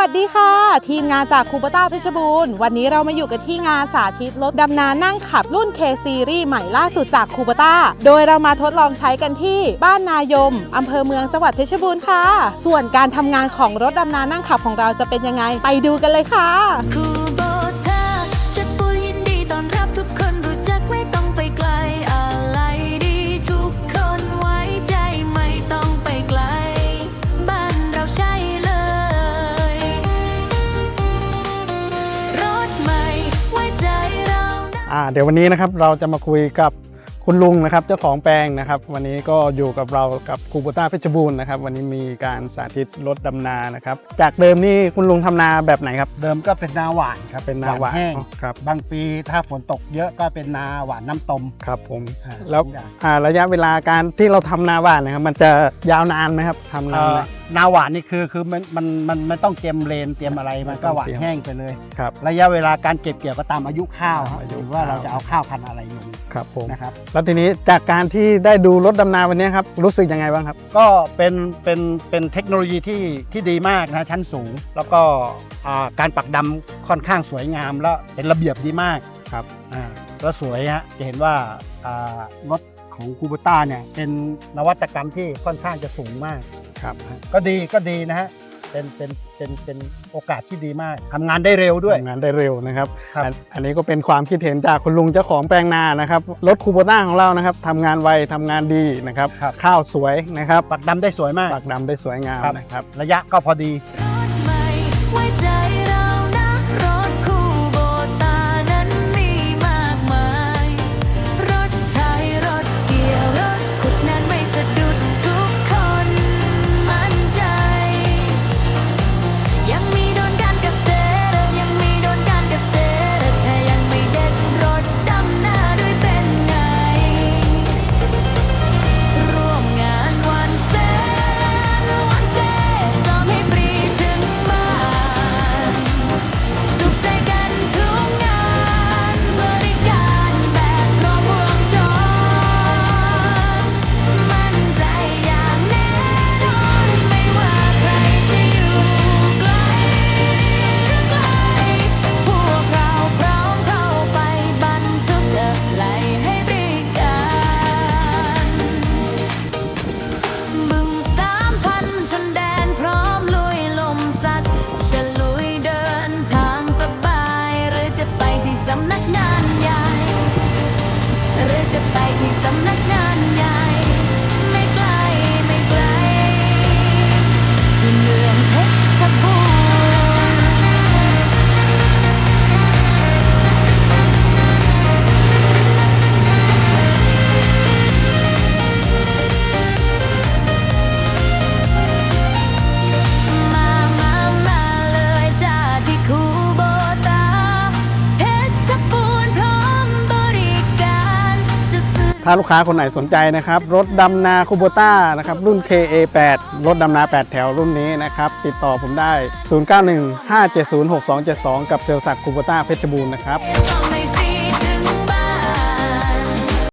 วัสดีค่ะ ทีมงานจากคูเปต้าเพชรบูรณ์วันนี้เรามาอยู่กันที่งานสาธิตรถดำนานั่งขับรุ่น K ซีรีส์ใหม่ล่าสุดจากคูเปต้าโดยเรามาทดลองใช้กันที่บ้านนายมอำเภอเมืองจังหวัดเพชรบูรณ์ค่ะ ส่วนการทำงานของรถดำนานั่งขับของเราจะเป็นยังไง ไปดูกันเลยค่ะ อ่าเดี๋ยววันนี้นะครับเราจะมาคุยกับคุณลุงนะครับเจ้าของแปลงนะครับ วันนี้ก็อยู่กับเรากับคูโบต้าเพชรบูรณ์นะครับ วันนี้มีการสาธิตรถดำนานะครับ จากเดิมนี่คุณลุงทำนาแบบไหนครับ เดิมก็เป็นนาหวานครับเป็นนาหวานแห้งอ๋อครับ บางปีถ้าฝนตกเยอะก็เป็นนาหวานน้ำตมครับผมอ่าแล้วสองอย่างอ่าระยะเวลาการที่เราทำนาหวานนะครับ มันจะยาวนานไหมครับทำนานเอ่ไหมอ นาหวานนี่คือคือมันมันมันไม่ต้องเตรียมเลนเตรียมอะไรมันก็หวานแห้งไปเลย ครับ ระยะเวลาการเก็บเกี่ยวก็ตามอายุข้าวตามอายุหรือว่าข้าว เราจะเอาข้าวพันธุ์อะไรลงครับผมนะครับ แล้วทีนี้จากการที่ได้ดูรถดำนาวันนี้ครับรู้สึกยังไงบ้างครับ ก็เป็นเป็นเป็นเทคโนโลยีที่ที่ดีมากนะชั้นสูง แล้วก็อ่าการปักดำค่อนข้างสวยงาม แล้วเป็นระเบียบดีมากครับ อ่าแล้วสวยฮะจะเห็นว่าอ่ารถของคูเบต้าเนี่ยเป็นนวัตกรรมที่ค่อนข้างจะสูงมาก ครับ ก็ดีก็ดีนะฮะเป็นเป็นเป็นเป็นโอกาสที่ดีมากทำงานได้เร็วด้วยทำงานได้เร็วนะครับครับอันอันนี้ก็เป็นความคิดเห็นจากคุณลุงเจ้าของแปลงนานะครับรถคูโบต้าของเรานะครับทำงานไวทำงานดีนะครับ ครับ ข้าวสวยนะครับปักดำได้สวยมากปักดำได้สวยงามครับนะครับ ระยะก็พอดี จะไปที่สำนักงาน ถ้าลูกค้าคนไหนสนใจนะครับ รถดำนาคูโบต้านะครับรุ่น KA8 รถดำนา 8 แถวรุ่นนี้นะครับ ติดต่อผมได้ 0915706272 กับเซลสักคูโบต้าเพชรบูรณ์นะครับ